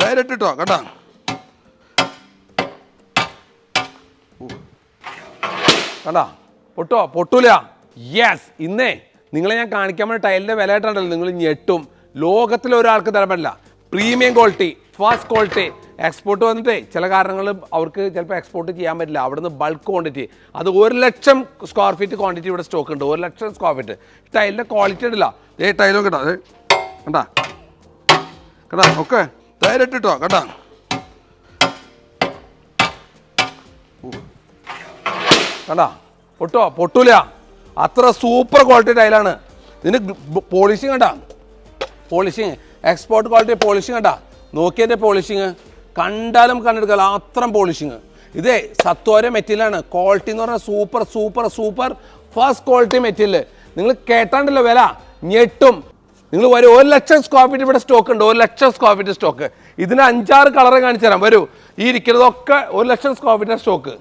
ധൈര്യമായിട്ട് ഇട്ടോ കേട്ടാ കണ്ടാ? പൊട്ടോ? പൊട്ടൂല. യെസ് ഇന്നേ നിങ്ങളെ ഞാൻ കാണിക്കാൻ വേണ്ടി ടൈലിന്റെ വില ആയിട്ടുണ്ടല്ലോ നിങ്ങൾ ഞെട്ടും. ലോകത്തിലെ ഒരാൾക്ക് തരാൻ പറ്റില്ല. Premium quality fast quality export വന്നിട്ടേ ചില കാരണങ്ങൾ അവർക്ക് ചിലപ്പോൾ എക്സ്പോർട്ട് ചെയ്യാൻ പറ്റില്ല. അവിടുന്ന് ബൾക്ക് ക്വാണ്ടിറ്റി അത് ഒരു ലക്ഷം സ്ക്വയർ ഫീറ്റ് ക്വാണ്ടിറ്റി ഇവിടെ സ്റ്റോക്ക് ഉണ്ട്. ഒരു ലക്ഷം സ്ക്വയർ ഫീറ്റ് ടൈലിന്റെ ക്വാളിറ്റി ഉണ്ടല്ലോ. ഏ ടൈലും കേട്ടോ അത് കണ്ടാ? കേട്ടാ ഓക്കെ ധൈര്യമായിട്ട് ഇട്ടോ കേട്ടാ കണ്ടാ? പൊട്ടോ പൊട്ടൂല. അത്ര സൂപ്പർ ക്വാളിറ്റി ടൈലാണ് ഇതിന് പോളിഷിങ് കണ്ട? പോളിഷിങ് എക്സ്പോർട്ട് ക്വാളിറ്റി പോളിഷിങ് കണ്ട? നോക്കിയതിന്റെ പോളിഷിങ് കണ്ടാലും കണ്ടെടുക്കല അത്രയും പോളിഷിങ് ഇതേ സത്വര മെറ്റീരിയലാണ് ക്വാളിറ്റി എന്ന് പറഞ്ഞാൽ super super super first quality material നിങ്ങൾ കേട്ടാണ്ടല്ലോ വില. ഞെട്ടും. നിങ്ങൾ വരും ഒരു ലക്ഷം സ്ക്വയർ ഫീറ്റ് ഇവിടെ സ്റ്റോക്ക് ഉണ്ട് ഒരു ലക്ഷം സ്ക്വയർ ഫീറ്റ് സ്റ്റോക്ക് ഇതിന് അഞ്ചാറ് കളറ് കാണിച്ചു തരാം. വരൂ ഈ ഇരിക്കുന്നതൊക്കെ ഒരു ലക്ഷം സ്ക്വയർ ഫീറ്റ് സ്റ്റോക്ക്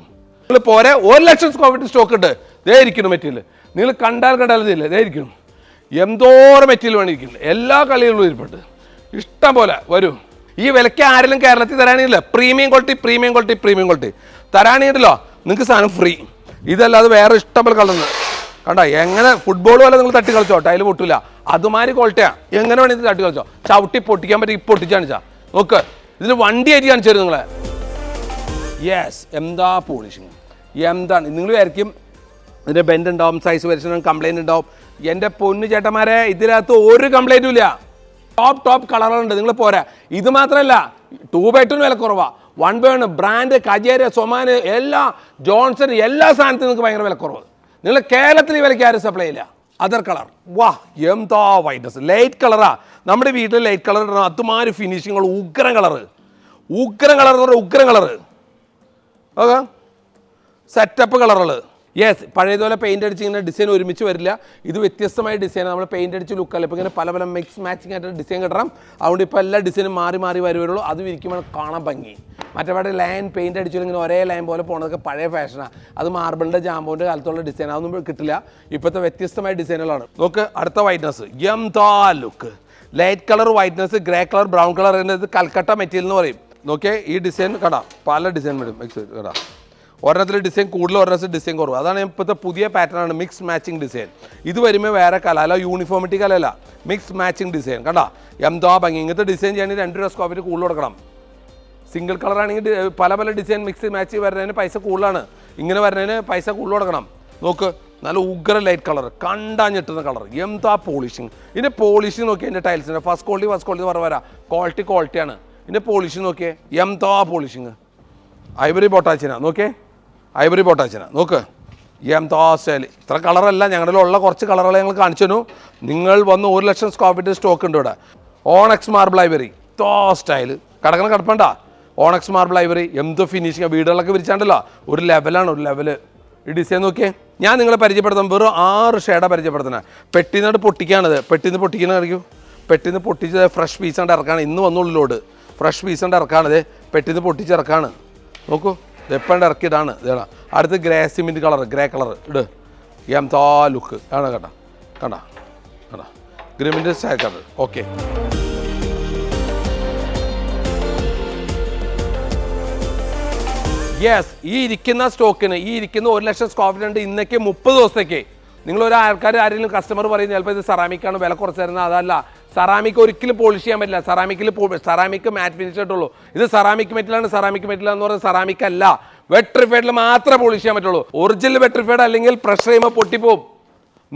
നിങ്ങൾ പോരെ ഒരു ലക്ഷം സ്ക്വയർ ഫീറ്റ് സ്റ്റോക്ക് ഉണ്ട്. ഇതേ ഇരിക്കുന്നു മെറ്റീരിയൽ നിങ്ങൾ കണ്ടാൽ കണ്ടാൽ ഇതില്ല ഇതേ ഇരിക്കുന്നു. എന്തോരം മെറ്റീരിയൽ വേണിയിരിക്കുന്നു എല്ലാ കളികളും ഇരിപ്പുണ്ട് ഇഷ്ടം പോലെ. വരൂ ഈ വിലയ്ക്ക് ആരെങ്കിലും കേരളത്തിൽ തരാനില്ല premium quality premium quality premium quality തരാണിയുണ്ടല്ലോ നിങ്ങൾക്ക് സാധനം ഫ്രീ ഇതല്ലാതെ വേറെ ഇഷ്ടം പോലെ കളറുണ്ട് കണ്ട എങ്ങനെ ഫുട്ബോൾ പോലെ നിങ്ങൾ തട്ടി കളിച്ചോ? ടൈൽ പൊട്ടില്ല അതുമാതിരി ക്വാളിറ്റിയാണ് എങ്ങനെ വേണമെങ്കിൽ തട്ടി കളിച്ചോ. ചവിട്ടി പൊട്ടിക്കാൻ പറ്റി പൊട്ടിച്ചാണ് ചാ നോക്ക് ഇതിന് വണ്ടി ആയിട്ട് കാണിച്ചു തരും നിങ്ങളെ. യെസ് എന്താ പോളിഷിങ് എന്താണ്? നിങ്ങൾ വിചാരിക്കും ഇതിന്റെ ബെൻഡ് ഉണ്ടാവും സൈസ് വെരിഷൻ കംപ്ലൈന്റ് ഉണ്ടാവും. എന്റെ പൊന്നു ചേട്ടന്മാരെ ഇതിനകത്ത് ഒരു കംപ്ലൈന്റും ഇല്ല. ടോപ്പ് ടോപ്പ് കളറുണ്ട് നിങ്ങൾ പോരാ. ഇത് മാത്രമല്ല ടൂ ബൈ ടൂന് വില കുറവാണ് one buy one brand Kajaria സൊമാന് എല്ലാ ജോൺസൺ എല്ലാ സാധനത്തിനും നിങ്ങൾക്ക് ഭയങ്കര വില കുറവ്. നിങ്ങൾ കേരളത്തിൽ വിലയ്ക്ക് ആരും സപ്ലൈ ഇല്ല അതർ കളർ വാ എന്താ വൈറ്റ്നസ് ലൈറ്റ് കളറാ നമ്മുടെ വീട്ടിൽ ലൈറ്റ് കളർ ഇടണം അതുമാതിരി ഫിനിഷിങ്ങൾ ഉഗ്രം കളറ് ഉഗ്രം കളർ എന്ന് പറഞ്ഞാൽ ഉഗ്രം കളറ് ഓക്കെ? സെറ്റപ്പ് കളറുകൾ യെസ് പഴയതുപോലെ പെയിന്റ് അടിച്ച് ഇങ്ങനെ ഡിസൈൻ ഒരുമിച്ച് വരില്ല. ഇത് വ്യത്യസ്തമായ ഡിസൈൻ നമ്മൾ പെയിന്റ് അടിച്ച് ലുക്കല്ല ഇപ്പോൾ ഇങ്ങനെ പല പല മിക്സ് മാച്ചിങ് ആയിട്ട് ഡിസൈൻ കിട്ടണം. അതുകൊണ്ട് ഇപ്പോൾ എല്ലാ ഡിസൈനും മാറി മാറി വരുവുള്ളൂ അത് വിരിക്കുമ്പോൾ കാണാൻ ഭംഗി. മറ്റേ ലൈൻ പെയിന്റ് അടിച്ചു ഇങ്ങനെ ഒരേ ലൈൻ പോലെ പോണതൊക്കെ പഴയ ഫാഷനാണ് അത് മാർബിളിന്റെ ജാമ്പോന്റെ കാലത്തുള്ള ഡിസൈൻ അതൊന്നും കിട്ടില്ല. ഇപ്പോഴത്തെ വ്യത്യസ്തമായ ഡിസൈനുകളാണ് നോക്ക് അടുത്ത വൈറ്റ്നസ് എന്താ look. Light colour whiteness grey colour brown colour എന്നത് കൽക്കട്ട മെറ്റീരിയൽ എന്ന് പറയും. നോക്കിയേ ഈ ഡിസൈൻ കടാ പല ഡിസൈൻ വരും. മിക്സ് കടാ ഒരെണ്ണത്തിൽ ഡിസൈൻ കൂടുതൽ ഒരെണ്ണത്തിൽ ഡിസൈൻ കുറവ്. അതാണ് ഇപ്പോഴത്തെ പുതിയ പാറ്റേൺ ആണ് മിക്സ് മാച്ചിങ് ഡിസൈൻ ഇത് വരുമ്പോൾ വേറെ കല അല്ല യൂണിഫോമിറ്റി കലയല്ല. മിക്സ് മാച്ചിങ് ഡിസൈൻ കണ്ടാ? എന്താ ഭംഗി. ഇങ്ങനത്തെ ഡിസൈൻ ചെയ്യണമെങ്കിൽ രണ്ട് രൂപ സ്കോപ്പിൽ കൂടുതൽ കൊടുക്കണം. സിംഗിൾ കളർ ആണെങ്കിൽ പല പല ഡിസൈൻ മിക്സ് മാച്ച് വരുന്നതിന് പൈസ കൂടുതലാണ്. ഇങ്ങനെ വരുന്നതിന് പൈസ കൂടുതൽ കൊടുക്കണം. നോക്ക് നല്ല ഉഗ്ര ലൈറ്റ് കളർ കണ്ടാ ഞെട്ടുന്ന കളർ എന്താ പോളിഷിങ് ഇതിന്റെ പോളിഷിങ് നോക്കിയാൽ എന്റെ ടൈൽസിന്റെ ഫസ്റ്റ് ക്വാളിറ്റി ഫസ്റ്റ് ക്വാളിറ്റി പറഞ്ഞ വരാം. ക്വാളിറ്റി ക്വാളിറ്റിയാണ് ഇതിന്റെ പോളിഷിങ് നോക്കിയേ എന്താ പോളിഷിങ് ഐവറി പൊട്ടാച്ചിന നോക്കിയേ? Ivory Botticino. നോക്ക്. എന്താ സ്റ്റൈൽ ഇത്ര കളറല്ല. ഞങ്ങളുടെ ഉള്ള കുറച്ച് കളറുകൾ ഞങ്ങൾ കാണിച്ചു നിങ്ങൾ വന്ന് ഒരു ലക്ഷം സ്ക്വയർ ഫീറ്റ് സ്റ്റോക്ക് ഉണ്ട് ഇവിടെ. Onyx marble ivory. തോ സ്റ്റൈൽ കിടക്കണം കിടപ്പണ്ട. ഓണക്സ് മാർബിൾ ഐബറി. എന്ത് ഫിനിഷിങ് വീടുകളൊക്കെ വിരിച്ചാണ്ടല്ലോ. ഒരു ലെവലാണ് ഒരു ലെവൽ ഈ ഡിസൈൻ നോക്കിയേ. ഞാൻ നിങ്ങളെ പരിചയപ്പെടുത്താൻ വെറും ആറ് ഷേഡാണ് പരിചയപ്പെടുത്തുന്നത് പെട്ടിന്നോട് പൊട്ടിക്കാണത്. പെട്ടിന്ന് പൊട്ടിക്കണ കാണിക്കൂ. പെട്ടിന്ന് പൊട്ടിച്ച് ഫ്രഷ് പീസ് കൊണ്ട് ഇറക്കാണ്. ഇന്ന് വന്നുള്ളിലോട് ഫ്രഷ് പീസ് കൊണ്ട് ഇറക്കാണത്. പെട്ടിന്ന് പൊട്ടിച്ച് ഇറക്കാണ്. നോക്കൂ. എപ്പോണ്ട് ഇറക്കിയിട്ടാണ് ഇതാണ് അടുത്ത് grey cement colour grey colour ഇട്. എം താ ലുക്ക്. ആണ് കേട്ടോ കണ്ട? കണ്ട? ഗ്രിമിന്റെ കളർ ഓക്കെ. യെസ് ഈ ഇരിക്കുന്ന സ്റ്റോക്കിന് ഈ ഇരിക്കുന്ന ഒരു ലക്ഷം സ്ക്വയർ ഇന്നേക്ക് മുപ്പത് ദിവസത്തേക്ക്. നിങ്ങൾ ഒരു ആൾക്കാർ ആരെങ്കിലും കസ്റ്റമർ പറയും ചിലപ്പോൾ ഇത് സെറാമിക്കാണ് വില കുറച്ച് തരുന്നത് അതല്ല. സെറാമിക് ഒരിക്കലും പോളിഷ് ചെയ്യാൻ പറ്റില്ല. സെറാമിക്കിൽ സെറാമിക് മാറ്റ് ഫിനിഷ് ആയിട്ടുള്ളൂ. ഇത് സെറാമിക് മെറ്റലാണ് സെറാമിക് മെറ്റൽ എന്ന് പറഞ്ഞാൽ സെറാമിക് അല്ല. വെട്രിഫൈഡിൽ മാത്രമേ പോളിഷ് ചെയ്യാൻ പറ്റുള്ളൂ. ഒറിജിനൽ വെട്രിഫൈഡ് അല്ലെങ്കിൽ പ്രഷർ ചെയ്യുമ്പോൾ പൊട്ടിപ്പോവും.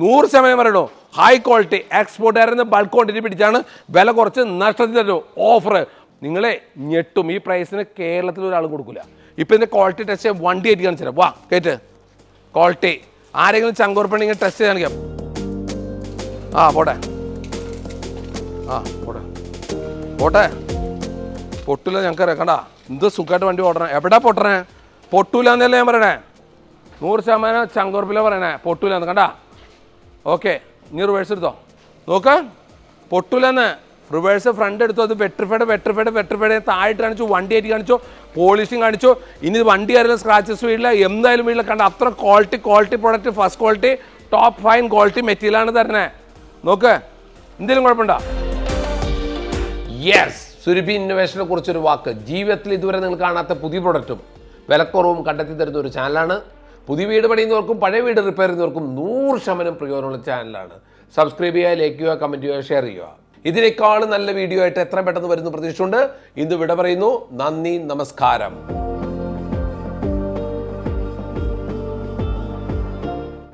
നൂറ് ശതമാനം പറയണോ ഹൈ ക്വാളിറ്റി എക്സ്പോർട്ടുകാരിൽ ബൾക്ക് ക്വാണ്ടിറ്റി പിടിച്ചാണ് വില കുറച്ച് നഷ്ടത്തിൽ തരുമോ ഓഫർ നിങ്ങളെ ഞെട്ടും. ഈ പ്രൈസിന് കേരളത്തിൽ ഒരാൾ കൊടുക്കില്ല ഇപ്പം ഇതിന്റെ ക്വാളിറ്റി ടെസ്റ്റ് വണ്ടി ആയിട്ട് കാണിച്ചു തരാം. വാ കേട്ട്. ക്വാളിറ്റി ആരെങ്കിലും ചങ്കൂർപ്പണി ടെസ്റ്റ് ചെയ്യാൻ ആ പോട്ടെ. ആ പോട്ടെ. പോട്ടെ. പൊട്ടില്ല ഞങ്ങൾക്ക് കണ്ട എന്ത് സുഖമായിട്ട് വണ്ടി ഓടണേ. എവിടെ പൊട്ടണേ? പൊട്ടൂല എന്നല്ലേ ഞാൻ പറയണേ? നൂറ് ശതമാനം ചങ്കുറപ്പില പറയണേ. പൊട്ടൂല എന്ന് കണ്ട? ഓക്കെ നീ റിവേഴ്സ് എടുത്തോ. നോക്ക. പൊട്ടൂലെന്ന്. റിവേഴ്സ് ഫ്രണ്ട് എടുത്തു അത് വെട്രിഫൈഡ് വെട്രിഫൈഡ് വെട്രിഫൈഡ് താഴെട്ട് കാണിച്ചു വണ്ടി ആയിട്ട് കാണിച്ചു പോളിഷിങ് കാണിച്ചു. ഇനി വണ്ടി ആയാലും സ്ക്രാച്ചസ് വീടില്ല എന്തായാലും വീട്ടിൽ കണ്ട അത്ര quality quality product first quality top fine quality മെറ്റീരിയലാണ് തരണേ. നോക്ക്. എന്തെങ്കിലും കുഴപ്പമുണ്ടോ? യെസ് സുരഭി ഇന്നോവേഷനെ കുറിച്ചൊരു വാക്ക്. ജീവിതത്തിൽ ഇതുവരെ നിങ്ങൾ കാണാത്ത പുതിയ പ്രൊഡക്റ്റും വിലക്കുറവും കണ്ടെത്തി തരുന്ന ഒരു ചാനലാണ് പുതിയ വീട് പണിയുന്നവർക്കും പഴയ വീട് റിപ്പയർ ചെയ്യുന്നവർക്കും നൂറ് ശതമാനം പ്രയോജനമുള്ള ചാനലാണ് സബ്സ്ക്രൈബ് ചെയ്യുക ലൈക്ക് ചെയ്യുക കമന്റ് ചെയ്യുക ഷെയർ ചെയ്യുക. ഇതിനേക്കാളും നല്ല വീഡിയോ ആയിട്ട് എത്ര പെട്ടെന്ന് വരുന്നു പ്രതീക്ഷയുണ്ട് ഇന്ന് വിട പറയുന്നു. നന്ദി നമസ്കാരം.